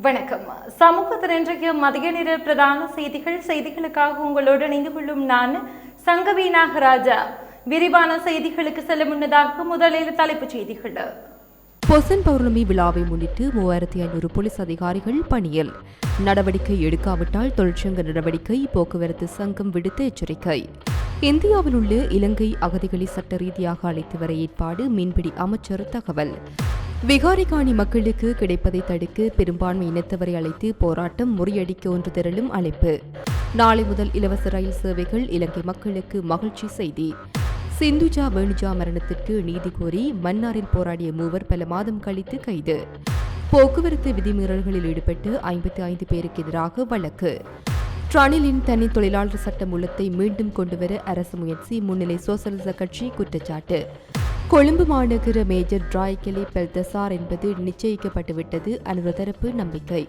வணக்கம். சமூகத்தின் இன்றைக்கு மதிய நேர பிரதான செய்திகள் செய்திகளுக்காக உங்களோடு இணைந்து கொள்ளும் நான் சங்கவி நாகராஜா. விரிவான செய்திகளுக்கு செல்ல முன்னதாக முதலில் தலைப்புச் செய்திகள். பொசன் பௌர்ணமி விழாவை முன்னிட்டு மூவாயிரத்தி ஐநூறு போலீஸ் அதிகாரிகள் பணியில். நடவடிக்கை எடுக்காவிட்டால் தொழிற்சங்க நடவடிக்கை போக்குவரத்து சங்கம் விடுத்த எச்சரிக்கை. இந்தியாவில் உள்ள இலங்கை அகதிகளை சட்ட ரீதியாக அழைத்து வர ஏற்பாடு மீன்பிடி அமைச்சர் தகவல். விகாரிகாணி மக்களுக்கு கிடைப்பதை தடுக்க பெரும்பான்மை இனத்தவரை அழைத்து போராட்டம் முறியடிக்க ஒன்று திரளும் அழைப்பு. நாளை முதல் இலவச ரயில் சேவைகள் இலங்கை மக்களுக்கு மகிழ்ச்சி செய்தி. சிந்துஜா வேணுஜா மரணத்திற்கு நீதி கோரி மன்னாரில் போராடிய மூவர் பல மாதம் கழித்து கைது. போக்குவரத்து விதிமீறல்களில் ஈடுபட்டு ஐம்பத்தி ஐந்து பேருக்கு எதிராக வழக்கு. ட்ரனிலின் தனி தொழிலாளர் சட்ட மூலத்தை மீண்டும் கொண்டுவர அரசு முயற்சி முன்னிலை சோசலிச கட்சி குற்றச்சாட்டு. கொழும்பு மாநகர மேஜர் டிராய்கெலி பெல்தசார் என்பது நிச்சயிக்கப்பட்டுவிட்டது அனுர தரப்பு நம்பிக்கை.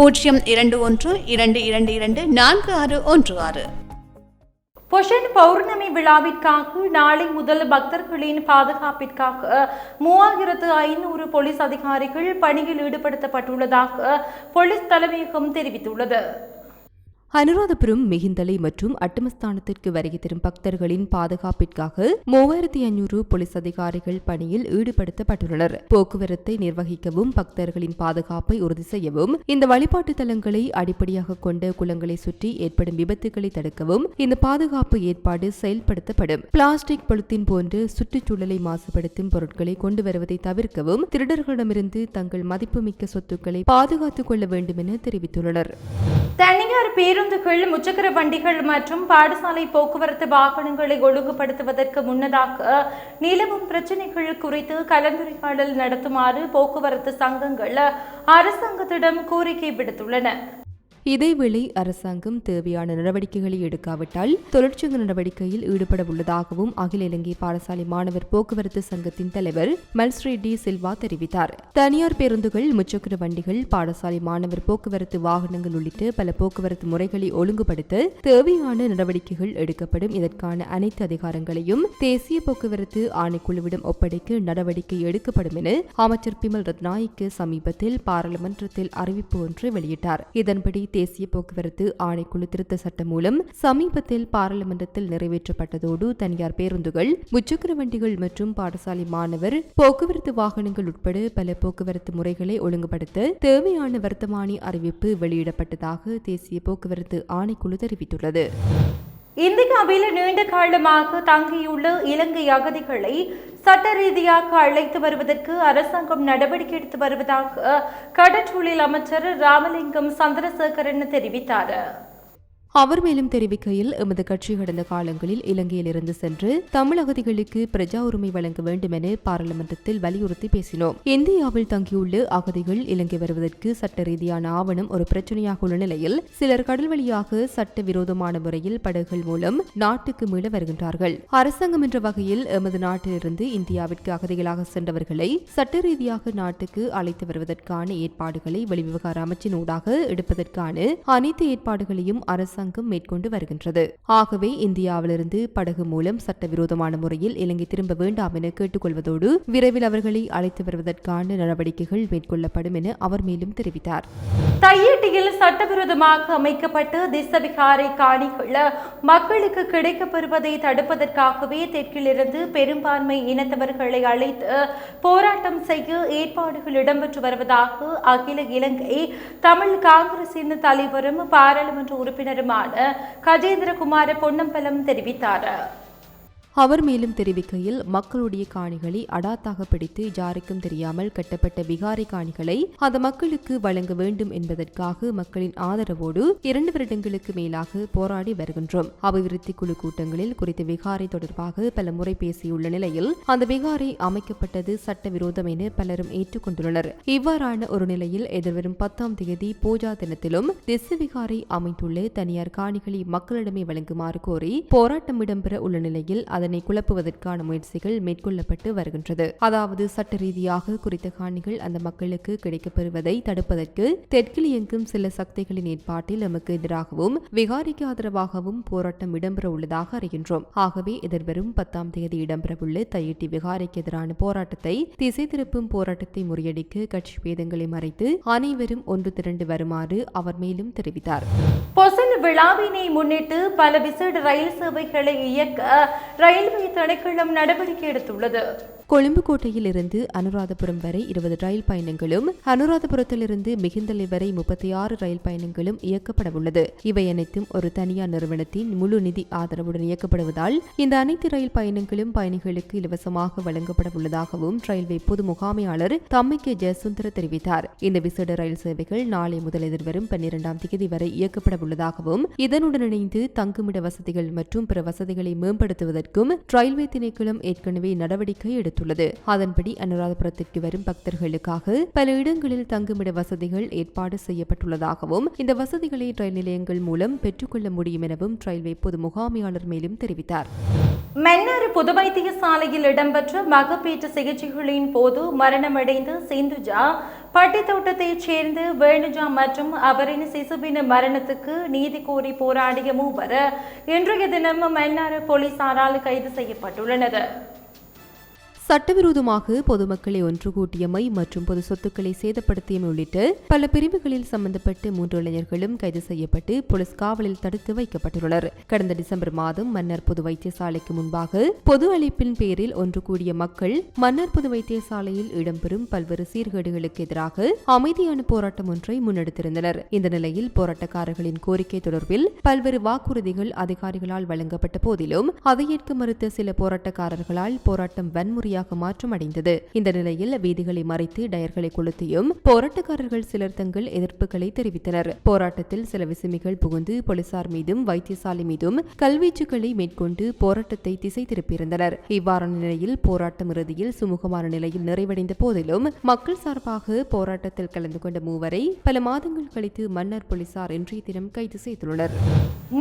பூஜ்ஜியம் இரண்டு ஒன்று இரண்டு இரண்டு இரண்டு நான்கு ஆறு ஒன்று ஆறு. பொஷன் பௌர்ணமி விழாவிற்காக நாளை முதல் பக்தர்களின் பாதுகாப்பிற்காக மூவாயிரத்து ஐநூறு போலீஸ் அதிகாரிகள் பணியில் ஈடுபடுத்தப்பட்டுள்ளதாக போலீஸ் தலைமையகம் தெரிவித்துள்ளது. அனுராதபுரம் மிகிந்தலை மற்றும் அட்டமஸ்தானத்திற்கு வருகை தரும் பக்தர்களின் பாதுகாப்பிற்காக மூவாயிரத்தி ஐநூறு போலீஸ் அதிகாரிகள் பணியில் ஈடுபடுத்தப்பட்டுள்ளனர். போக்குவரத்தை நிர்வகிக்கவும் பக்தர்களின் பாதுகாப்பை உறுதி செய்யவும் இந்த வழிபாட்டு தலங்களை அடிப்படையாக கொண்ட குளங்களை சுற்றி ஏற்படும் விபத்துகளை தடுக்கவும் இந்த பாதுகாப்பு ஏற்பாடு செயல்படுத்தப்படும். பிளாஸ்டிக் பொலித்தீன் போன்று சுற்றுச்சூழலை மாசுபடுத்தும் பொருட்களை கொண்டு வருவதை தவிர்க்கவும் திருடர்களிடமிருந்து தங்கள் மதிப்புமிக்க சொத்துக்களை பாதுகாத்துக் கொள்ள வேண்டும் என தெரிவித்துள்ளனர். தனியார் பேருந்துகள் முச்சக்கர வண்டிகள் மற்றும் பாடசாலை போக்குவரத்து வாகனங்களை ஒழுங்குபடுத்துவதற்கு முன்னதாக நிலவும் பிரச்சினைகள் குறித்து கலந்துரையாடல் நடத்துமாறு போக்குவரத்து சங்கங்கள் அரசாங்கத்திடம் கோரிக்கை விடுத்துள்ளன. இதேவேளை அரசாங்கம் தேவையான நடவடிக்கைகளை எடுக்காவிட்டால் தொழிற்சங்க நடவடிக்கையில் ஈடுபட உள்ளதாகவும் அகில இலங்கை பாடசாலை மாணவர் போக்குவரத்து சங்கத்தின் தலைவர் மல்ஸ்ரீ டி சில்வா தெரிவித்தார். தனியார் பேருந்துகள் முச்சக்கர வண்டிகள் பாடசாலை மாணவர் போக்குவரத்து வாகனங்கள் உள்ளிட்ட பல போக்குவரத்து முறைகளை ஒழுங்குபடுத்த தேவையான நடவடிக்கைகள் எடுக்கப்படும். இதற்கான அனைத்து அதிகாரங்களையும் தேசிய போக்குவரத்து ஆணைக்குழுவிடம் ஒப்படைக்க நடவடிக்கை எடுக்கப்படும் என அமைச்சர் பிமல் ரத்நாய்க்கு சமீபத்தில் பாராளுமன்றத்தில் அறிவிப்பு ஒன்று வெளியிட்டார். இதன்படி தேசிய போக்குவரத்து ஆணைக்குழு திருத்த சட்டம் மூலம் சமீபத்தில் பாராளுமன்றத்தில் நிறைவேற்றப்பட்டதோடு தனியார் பேருந்துகள் முச்சக்கர வண்டிகள் மற்றும் பாடசாலை மாணவர் போக்குவரத்து வாகனங்கள் உட்பட பல போக்குவரத்து முறைகளை ஒழுங்குபடுத்த தேவையான வர்த்தமானி அறிவிப்பு வெளியிடப்பட்டதாக தேசிய போக்குவரத்து ஆணைக்குழு தெரிவித்துள்ளது. இந்தியாவில் நீண்ட காலமாக தங்கியுள்ள இலங்கை அகதிகளை சட்ட ரீதியாக அழைத்து வருவதற்கு அரசாங்கம் நடவடிக்கை எடுத்து வருவதாக கடற்றொழில் அமைச்சர் ராமலிங்கம் சந்திரசேகரன் தெரிவித்தார். அவர் மேலும் தெரிவிக்கையில் எமது கட்சி கடந்த காலங்களில் இலங்கையிலிருந்து சென்று தமிழ் அகதிகளுக்கு பிரஜா உரிமை வழங்க வேண்டும் என பாராளுமன்றத்தில் வலியுறுத்தி பேசினோம். இந்தியாவில் தங்கியுள்ள அகதிகள் இலங்கை வருவதற்கு சட்ட ரீதியான ஆவணம் ஒரு பிரச்சனையாக உள்ள நிலையில் சிலர் கடல் வழியாக சட்ட விரோதமான முறையில் படகுகள் மூலம் நாட்டுக்கு மீள வருகின்றார்கள். அரசாங்கம் என்ற வகையில் எமது நாட்டிலிருந்து இந்தியாவிற்கு அகதிகளாக சென்றவர்களை சட்ட ரீதியாக நாட்டுக்கு அழைத்து வருவதற்கான ஏற்பாடுகளை வெளிவிவகார அமைச்சின் ஊடாக எடுப்பதற்கான அனைத்து ஏற்பாடுகளையும் அரசாங்கம் அரசாங்கம் மேற்கொண்டு வருகின்றது. ஆகவே இந்தியாவிலிருந்து படகு மூலம் சட்டவிரோதமான முறையில் இலங்கை திரும்ப வேண்டாம் என கேட்டுக்கொள்வதோடு விரைவில் அவர்களை அழைத்து வருவதற்கான நடவடிக்கைகள் மேற்கொள்ளப்படும் என அவர் மேலும் தெரிவித்தார். தையீட்டியில் சட்டவிரோதமாக அமைக்கப்பட்ட திசவிகாரை காணிகள் மக்களுக்கு கிடைக்கப்பெறுவதை தடுப்பதற்காகவே தெற்கிலிருந்து பெரும்பான்மை இனத்தவர்களை அழைத்து போராட்டம் செய்ய ஏற்பாடுகள் இடம்பெற்று வருவதாக அகில இலங்கை தமிழ் காங்கிரசின் தலைவரும் பாராளுமன்ற உறுப்பினரும் உறுப்பினருமான கஜேந்திரகுமார பொன்னம்பலம் தெரிவித்தார். அவர் மேலும் தெரிவிக்கையில் மக்களுடைய காணிகளை அடாத்தாக பிடித்து யாருக்கும் தெரியாமல் கட்டப்பட்ட விகாரை காணிகளை அந்த மக்களுக்கு வழங்க வேண்டும் என்பதற்காக மக்களின் ஆதரவோடு இரண்டு வருடங்களுக்கு மேலாக போராடி வருகின்றோம். அபிவிருத்தி குழு கூட்டங்களில் குறித்த விகாரை தொடர்பாக பல முறை பேசியுள்ள நிலையில் அந்த விகாரை அமைக்கப்பட்டது சட்டவிரோதம் என பலரும் ஏற்றுக்கொண்டுள்ளனர். இவ்வாறான ஒரு நிலையில் எதிர்வரும் பத்தாம் தேதி பூஜா தினத்திலும் திசு விகாரை அமைந்துள்ள தனியார் காணிகளை மக்களிடமே வழங்குமாறு கோரி போராட்டம் இடம்பெற உள்ள நிலையில் அதனை குழப்புவதற்கான முயற்சிகள் மேற்கொள்ளப்பட்டு வருகின்றது. அதாவது சட்ட ரீதியாக குறித்த காணிகள் அந்த மக்களுக்கு கிடைக்கப்பெறுவதை தடுப்பதற்கு தெற்கில் இயங்கும் சில சக்திகளின் ஏற்பாட்டில் எமக்கு எதிராகவும் விகாரிக்கு ஆதரவாகவும் போராட்டம் இடம்பெற உள்ளதாக அறிகின்றோம். ஆகவே எதிர்வரும் பத்தாம் தேதி இடம்பெறவுள்ள தையிட்டி விகாரிக்கு எதிரான போராட்டத்தை திசை திருப்பும் போராட்டத்தை முறியடிக்க கட்சி பேதங்களை மறைத்து அனைவரும் ஒன்று திரண்டு வருமாறு அவர் மேலும் தெரிவித்தார். பொசன் விழாவினை முன்னிட்டு பல விசேட ரயில் சேவைகளை இயக்க ரயில்வே திணைக்களம் நடவடிக்கை எடுத்துள்ளது. கொழும்பு கோட்டையில் இருந்து அனுராதபுரம் வரை இருபது ரயில் பயணங்களும் அனுராதபுரத்திலிருந்து மிகுந்தலை வரை முப்பத்தி ஆறு ரயில் பயணங்களும் இயக்கப்படவுள்ளது இவை அனைத்தும் ஒரு தனியார் நிறுவனத்தின் முழு நிதி ஆதரவுடன் இயக்கப்படுவதால் இந்த அனைத்து ரயில் பயணங்களும் பயணிகளுக்கு இலவசமாக வழங்கப்பட உள்ளதாகவும் ரயில்வே பொது முகாமையாளர் தம்மிக்கே ஜெயசுந்தர தெரிவித்தார். இந்த விசேட ரயில் சேவைகள் நாளை முதல் எதிர்வரும் பன்னிரண்டாம் தேதி வரை இயக்கப்பட உள்ளதாகவும் இதனுடன் இணைந்து தங்குமிட வசதிகள் மற்றும் பிற வசதிகளை மேம்படுத்துவதற்கும் ரயில்வே திணைக்களம் ஏற்கனவே நடவடிக்கை எடுத்துள்ளது. தெரிவித்துள்ளது அதன்படி அனுராதபுரத்திற்கு வரும் பக்தர்களுக்காக பல இடங்களில் தங்குமிட வசதிகள் ஏற்பாடு செய்யப்பட்டுள்ளதாகவும் இந்த வசதிகளை ரயில் நிலையங்கள் மூலம் பெற்றுக்கொள்ள முடியும் எனவும் ரயில்வே பொது முகாமையாளர் மேலும் தெரிவித்தார். மன்னார் பொது வைத்தியசாலையில் இடம்பெற்ற மகப்பேற்று சிகிச்சைகளின் போது மரணமடைந்த சிந்துஜா பட்டித்தோட்டத்தைச் சேர்ந்த வேணுஜா மற்றும் அவரின் சிசுவின் மரணத்துக்கு நீதி கோரி போராடிய மூவர் இன்றைய தினம் மன்னார் போலீசாரால் கைது செய்யப்பட்டுள்ளனர். சட்டவிரோதமாக பொதுமக்களை ஒன்று கூட்டியமை மற்றும் பொது சொத்துக்களை சேதப்படுத்தியமை உள்ளிட்ட பல பிரிவுகளில் சம்பந்தப்பட்டு மூன்று இளைஞர்களும் கைது செய்யப்பட்டு போலீஸ் காவலில் தடுத்து வைக்கப்பட்டுள்ளனர். கடந்த டிசம்பர் மாதம் மன்னர் பொது வைத்தியசாலைக்கு முன்பாக பொது அழைப்பின் பேரில் ஒன்று கூடிய மக்கள் மன்னர் பொது வைத்தியசாலையில் இடம்பெறும் பல்வேறு சீர்கேடுகளுக்கு எதிராக அமைதியான போராட்டம் ஒன்றை முன்னெடுத்திருந்தனர். இந்த நிலையில் போராட்டக்காரர்களின் கோரிக்கை தொடர்பில் பல்வேறு வாக்குறுதிகள் அதிகாரிகளால் வழங்கப்பட்ட போதிலும் அதை ஏற்க மறுத்த சில போராட்டக்காரர்களால் போராட்டம் வன்முறையாக முழுமையாக மாற்றம் அடைந்தது. இந்த நிலையில் வீதிகளை மறைத்து டயர்களை கொளுத்தியும் போராட்டக்காரர்கள் சிலர் தங்கள் எதிர்ப்புகளை தெரிவித்தனர். போராட்டத்தில் சில விசுமிகள் புகுந்து போலீசார் மீதும் வைத்தியசாலை மீதும் கல்வீச்சுக்களை மேற்கொண்டு போராட்டத்தை திசை திருப்பியிருந்தனர். இவ்வாறான நிலையில் போராட்டம் இறுதியில் சுமூகமான நிலையில் நிறைவடைந்த போதிலும் மக்கள் சார்பாக போராட்டத்தில் கலந்து கொண்ட மூவரை பல மாதங்கள் கழித்து மன்னர் போலீசார் இன்றைய தினம் கைது செய்துள்ளனர்.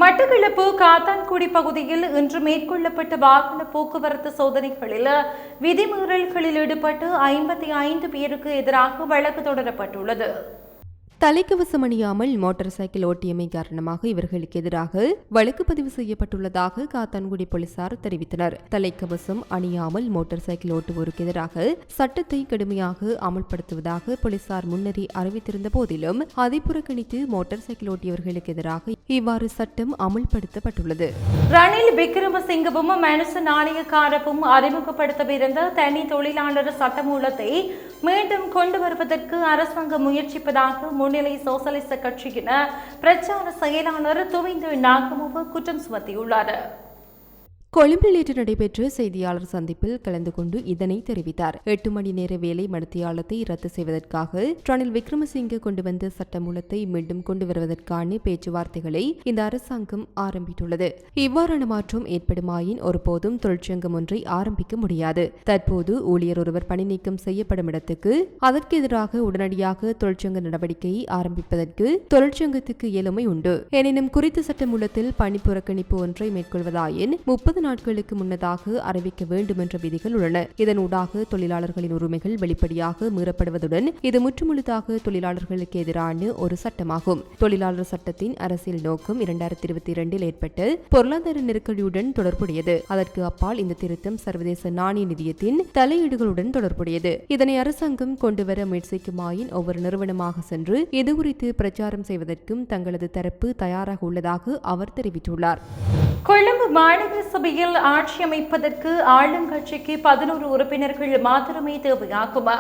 மட்டக்களப்பு காத்தான்குடி பகுதியில் இன்று மேற்கொள்ளப்பட்ட வாகன போக்குவரத்து சோதனைகளில் விதிமீறல்களில் ஈடுபட்டு ஐம்பத்தி ஐந்து பேருக்கு எதிராக வழக்கு தொடரப்பட்டுள்ளது. தலைக்கவசம் அணியாமல் மோட்டார் சைக்கிள் ஓட்டியமை காரணமாக இவர்களுக்கு எதிராக வழக்கு பதிவு செய்யப்பட்டுள்ளதாக காத்தான்குடி போலீசார் தெரிவித்தனர். தலைக்கவசம் அணியாமல் மோட்டார் சைக்கிள் ஓட்டுவோருக்கு எதிராக சட்டத்தை கடுமையாக அமல்படுத்துவதாக போலீசார் முன்னரே அறிவித்திருந்த போதிலும் அதை புறக்கணித்து மோட்டார் சைக்கிள் ஓட்டியவர்களுக்கு எதிராக இவ்வாறு சட்டம் அமல்படுத்தப்பட்டுள்ளது. ரணில் விக்ரமசிங்கவும் மனுச நாணயக்காரவும் அறிமுகப்படுத்தவிருந்த தனி தொழிலாளர் சட்டமூலத்தை மீண்டும் கொண்டு வருவதற்கு அரசாங்கம் முயற்சிப்பதாக முன்னிலை சோசலிச கட்சியின பிரச்சார செயலாளர் துவைந்து நாகமுக குற்றம் சுமத்தியுள்ளார். கொழும்பில் நேற்று நடைபெற்ற செய்தியாளர் சந்திப்பில் கலந்து கொண்டு இதனை தெரிவித்தார். எட்டு மணி நேர வேலை மடத்தியாளத்தை ரத்து செய்வதற்காக ரணில் விக்ரமசிங்கே கொண்டு வந்த சட்டமூலத்தை மீண்டும் கொண்டு வருவதற்கான பேச்சுவார்த்தைகளை இந்த அரசாங்கம் ஆரம்பித்துள்ளது. இவ்வாறான மாற்றம் ஏற்படுமாயின் ஒருபோதும் தொழிற்சங்கம் ஒன்றை ஆரம்பிக்க முடியாது. தற்போது ஊழியர் ஒருவர் பணி நீக்கம் செய்யப்படும் இடத்துக்கு அதற்கு எதிராக உடனடியாக தொழிற்சங்க நடவடிக்கையை ஆரம்பிப்பதற்கு தொழிற்சங்கத்துக்கு இயலுமை உண்டு. எனினும் குறித்த சட்டமூலத்தில் பணி புறக்கணிப்பு ஒன்றை மேற்கொள்வதாயின் முப்பது நாட்களுக்கு முன்னதாக அறிவிக்க வேண்டும் என்ற விதிகள் உள்ளன. இதனூடாக தொழிலாளர்களின் உரிமைகள் வெளிப்படையாக மீறப்படுவதுடன் இது முற்றுமுழுதாக தொழிலாளர்களுக்கு எதிரான ஒரு சட்டமாகும். தொழிலாளர் சட்டத்தின் அரசியல் நோக்கம் இரண்டாயிரத்தி இருபத்தி இரண்டில் ஏற்பட்ட பொருளாதார நெருக்கடியுடன் தொடர்புடையது. அதற்கு அப்பால் இந்த திருத்தம் சர்வதேச நாணய நிதியத்தின் தலையீடுகளுடன் தொடர்புடையது. இதனை அரசாங்கம் கொண்டுவர முயற்சிக்குமாயின் ஒவ்வொரு நிறுவனமாக சென்று இது குறித்து பிரச்சாரம் செய்வதற்கும் தங்களது தரப்பு தயாராக உள்ளதாக அவர் தெரிவித்துள்ளார். கொழும்பு மாநகர சபை தூத்துக்குடியில் ஆட்சி அமைப்பதற்கு ஆளுங்கட்சிக்கு பதினோரு உறுப்பினர்கள் மாத்திரமே தேவையாகுமா?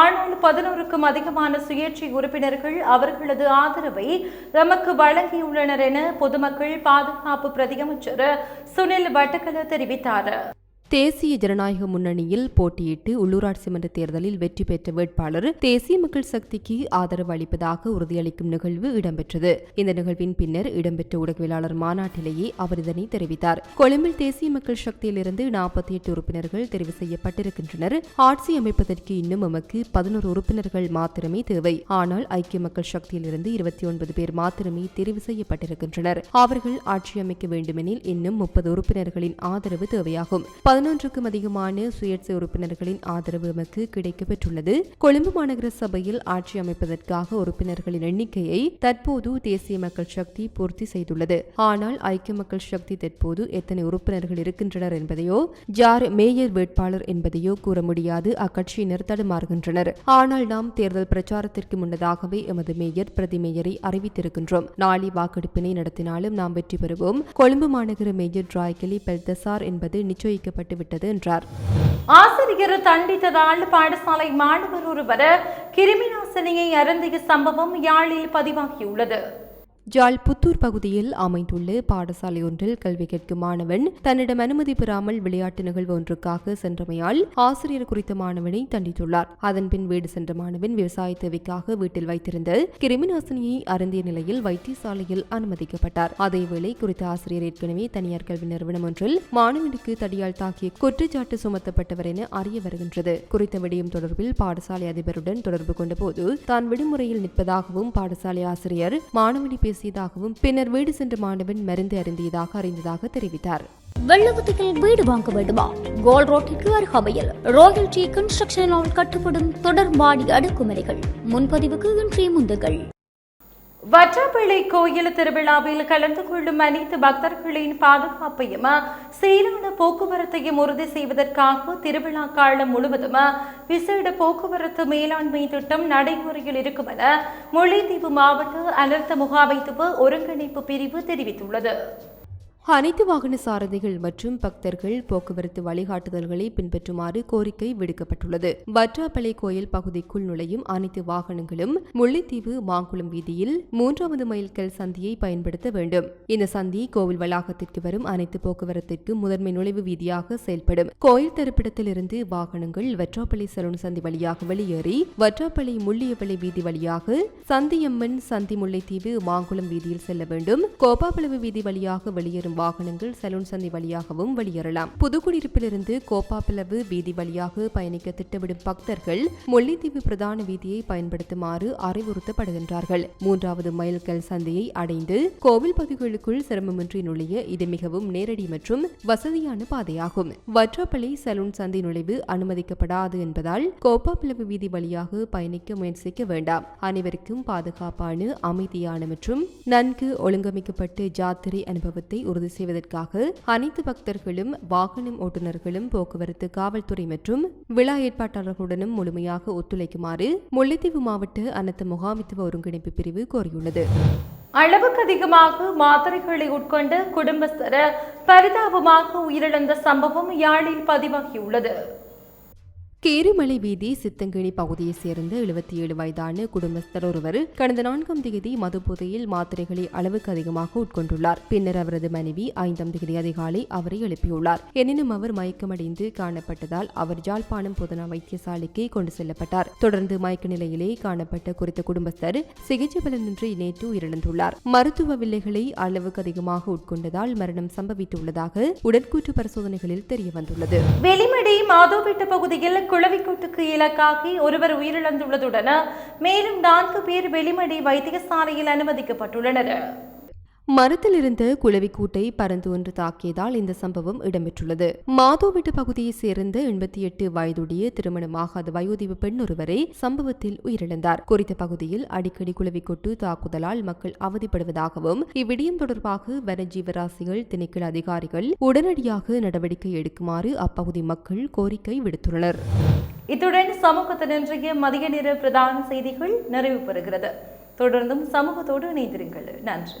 ஆனால் பதினோருக்கும் அதிகமான சுயேட்சை உறுப்பினர்கள் அவர்களது ஆதரவை தமக்கு வழங்கியுள்ளனர் என பொதுமக்கள் பாதுகாப்பு பிரதியமைச்சர் சுனில் வட்டக்கல தெரிவித்தார். தேசிய ஜனநாயக முன்னணியில் போட்டியிட்டு உள்ளூராட்சி மன்ற தேர்தலில் வெற்றி பெற்ற வேட்பாளர் தேசிய மக்கள் சக்திக்கு ஆதரவு அளிப்பதாக உறுதியளிக்கும் நிகழ்வு இடம்பெற்றது. இந்த நிகழ்வின் பின்னர் இடம்பெற்ற ஊடகவியலாளர் மாநாட்டிலேயே அவர் இதனை தெரிவித்தார். கொழும்பில் தேசிய மக்கள் சக்தியிலிருந்து நாற்பத்தி எட்டு உறுப்பினர்கள் தெரிவு செய்யப்பட்டிருக்கின்றனர். ஆட்சி அமைப்பதற்கு இன்னும் நமக்கு பதினோரு உறுப்பினர்கள் மாத்திரமே தேவை. ஆனால் ஐக்கிய மக்கள் சக்தியிலிருந்து இருபத்தி ஒன்பது பேர் மாத்திரமே தெரிவு செய்யப்பட்டிருக்கின்றனர். அவர்கள் ஆட்சி அமைக்க வேண்டுமெனில் இன்னும் முப்பது உறுப்பினர்களின் ஆதரவு தேவையாகும். பதினொன்றுக்கும் அதிகமான சுயேட்சை உறுப்பினர்களின் ஆதரவு எமக்கு கிடைக்கப் பெற்றுள்ளது கொழும்பு மாநகர சபையில் ஆட்சி அமைப்பதற்காக உறுப்பினர்களின் எண்ணிக்கையை தற்போது தேசிய மக்கள் சக்தி பூர்த்தி செய்துள்ளது. ஆனால் ஐக்கிய மக்கள் சக்தி தற்போது எத்தனை உறுப்பினர்கள் இருக்கின்றனர் என்பதையோ ஜார் மேயர் வேட்பாளர் என்பதையோ கூற முடியாது. அக்கட்சியினர் தடுமாறுகின்றனர். ஆனால் நாம் தேர்தல் பிரச்சாரத்திற்கு முன்னதாகவே எமது மேயர் பிரதி மேயரை அறிவித்திருக்கின்றோம். நாளை வாக்கெடுப்பினை நடத்தினாலும் நாம் வெற்றி பெறுவோம். கொழும்பு மாநகர மேயர் டிராய்கலி பெல்தசார் என்பது நிச்சயிக்கப்பட்டு விட்டது என்றார். ஆசிரியர் தண்டித்ததால் பாடசாலை மாணவர் ஒருவர் கிருமிநாசினியை அருந்திய சம்பவம் யாழில் பதிவாகியுள்ளது. ஜாழ் புத்தூர் பகுதியில் அமைந்துள்ள பாடசாலை ஒன்றில் கல்வி கேட்கும் மாணவன் தன்னிடம் அனுமதி பெறாமல் விளையாட்டு நிகழ்வு ஒன்றுக்காக சென்றமையால் ஆசிரியர் குறித்த மாணவனை தண்டித்துள்ளார். அதன்பின் வீடு சென்ற மாணவன் விவசாய தேவைக்காக வீட்டில் வைத்திருந்த கிருமிநாசினியை அருந்திய நிலையில் வைத்தியசாலையில் அனுமதிக்கப்பட்டார். அதேவேளை குறித்த ஆசிரியர் ஏற்கனவே தனியார் கல்வி நிறுவனம் ஒன்றில் மாணவனுக்கு தடியால் தாக்கிய குற்றச்சாட்டு சுமத்தப்பட்டவர் என அறிய வருகின்றது. குறித்த விடயம் தொடர்பில் பாடசாலை அதிபருடன் தொடர்பு கொண்டபோது தான் விடுமுறையில் நிற்பதாகவும் பாடசாலை ஆசிரியர் மாணவனை பேசியதாகவும் பின்னர் வீடு சென்ற மாணவன் மருந்து அருந்தியதாக அறிந்ததாக தெரிவித்தார். வெள்ளவத்தியில் வீடு வாங்க வேண்டுமா? கோல் ரோட்டிற்கு அருகாமையில் ராயல் டி கன்ஸ்ட்ரக்ஷனால் கட்டப்படும் தொடர் மாடி அடுக்குமுறைகள் முன்பதிவுக்கு இன்றைய முந்துகள். வற்றாப்பிள்ளை கோயில் திருவிழாவில் கலந்து கொள்ளும் அனைத்து பக்தர்களின் பாதுகாப்பையும் சீரான போக்குவரத்தையும் உறுதி செய்வதற்காக திருவிழா காலம் முழுவதும் விசேட போக்குவரத்து மேலாண்மை திட்டம் நடைமுறையில் இருக்கும் என முல்லைத்தீவு மாவட்ட அனர்த்த முகாமைத்துவ ஒருங்கிணைப்பு பிரிவு தெரிவித்துள்ளது. அனைத்து வாகன சாரதிகள் மற்றும் பக்தர்கள் போக்குவரத்து வழிகாட்டுதல்களை பின்பற்றுமாறு கோரிக்கை விடுக்கப்பட்டுள்ளது. வற்றாப்பளை கோயில் பகுதிக்குள் நுழையும் அனைத்து வாகனங்களும் முல்லைத்தீவு மாங்குளம் வீதியில் மூன்றாவது மைல்கல் சந்தியை பயன்படுத்த வேண்டும். இந்த சந்தி கோவில் வளாகத்திற்கு வரும் அனைத்து போக்குவரத்திற்கு முதன்மை நுழைவு வீதியாக செயல்படும். கோயில் தரிப்பிடத்திலிருந்து வாகனங்கள் வற்றாப்பளை சலூன் சந்தி வழியாக வெளியேறி வற்றாப்பளை முள்ளியப்பளை வீதி வழியாக சந்தியம்மன் சந்தி முல்லைத்தீவு மாங்குளம் வீதியில் செல்ல வேண்டும். கோபாப்பளவு வீதி வழியாக வெளியேறும் மற்றும் வாகனங்கள் சலூன் சந்தி வழியாகவும் வெளியேறலாம். புதுக்குடியிருப்பிலிருந்து கோப்பாப்பிளவு வீதி வழியாக பயணிக்க திட்டமிடும் பக்தர்கள் முல்லைத்தீவு பிரதான வீதியை பயன்படுத்துமாறு அறிவுறுத்தப்படுகின்றார்கள். மூன்றாவது மைல்கல் சந்தையை அடைந்து கோவில் பகுதிகளுக்குள் சிரமமின்றி நுழைய இது மிகவும் நேரடி மற்றும் வசதியான பாதையாகும். வற்றாப்பள்ளி சலூன் சந்தை நுழைவு அனுமதிக்கப்படாது என்பதால் கோப்பாப்பிளவு வீதி வழியாக பயணிக்க முயற்சிக்க வேண்டாம். அனைவருக்கும் பாதுகாப்பான அமைதியான மற்றும் நன்கு ஒழுங்கமைக்கப்பட்ட ஜாத்திரை அனுபவத்தை உறுதி உறுதி செய்வதற்காக அனைத்து பக்தர்களும் வாகனம் ஓட்டுநர்களும் போக்குவரத்து காவல்துறை மற்றும் விழா ஏற்பாட்டாளர்களுடனும் முழுமையாக ஒத்துழைக்குமாறு முல்லைத்தீவு மாவட்ட அனைத்து முகாமித்துவ ஒருங்கிணைப்பு பிரிவு கோரியுள்ளது. அளவுக்கு அதிகமாக மாத்திரைகளை உட்கொண்டு குடும்பஸ்தர பரிதாபமாக உயிரிழந்த சம்பவம் யாழில் பதிவாகியுள்ளது. கேரிமலை வீதி சித்தங்கிணி பகுதியைச் சேர்ந்த எழுபத்தி ஏழு வயதான குடும்பஸ்தர் ஒருவர் கடந்த நான்காம் தேதி மதுபோதையில் மாத்திரைகளை அளவுக்கு அதிகமாக உட்கொண்டுள்ளார். பின்னர் அவரது மனைவி ஐந்தாம் தேதி அதிகாலை அவரை எழுப்பியுள்ளார். எனினும் அவர் மயக்கமடைந்து காணப்பட்டதால் அவர் ஜாழ்ப்பாணம் பொதுநா வைத்தியசாலைக்கு கொண்டு செல்லப்பட்டார். தொடர்ந்து மயக்க நிலையிலே காணப்பட்ட குறித்த குடும்பஸ்தர் சிகிச்சை பலனின்றி நேற்று உயிரிழந்துள்ளார். மருத்துவ வில்லைகளை அளவுக்கு அதிகமாக உட்கொண்டதால் மரணம் சம்பவித்துள்ளதாக உடற்கூற்று பரிசோதனைகளில் தெரியவந்துள்ளது. வெளிமடை மாதோவிட்ட பகுதியில் குளவிக்கூட்டுக்கு இலக்காகி ஒருவர் உயிரிழந்துள்ளதுடன் மேலும் நான்கு பேர் வெளிமடை வைத்தியசாலையில் அனுமதிக்கப்பட்டுள்ளனர். மரத்திலிருந்து இருந்த குளவிக்கூட்டை பறந்து ஒன்று தாக்கியதால் இந்த சம்பவம் இடம்பெற்றுள்ளது. மாதோவிட்டு பகுதியைச் சேர்ந்த எண்பத்தி எட்டு வயதுடைய திருமணமாகாத வயோதிப பெண் ஒருவரை சம்பவத்தில் உயிரிழந்தார். குறித்த பகுதியில் அடிக்கடி குளவிக்கூட்டு தாக்குதலால் மக்கள் அவதிப்படுவதாகவும் இவ்விடயம் தொடர்பாக வனஜீவராசிகள் திணைக்கள அதிகாரிகள் உடனடியாக நடவடிக்கை எடுக்குமாறு அப்பகுதி மக்கள் கோரிக்கை விடுத்துள்ளனர். இத்துடன் சமூகத்தின் இன்றைய மதிய நேர பிரதான செய்திகள் நிறைவு பெறுகிறது தொடர்ந்தும் சமூகத்தோடு இணைந்திருங்கள். நன்றி.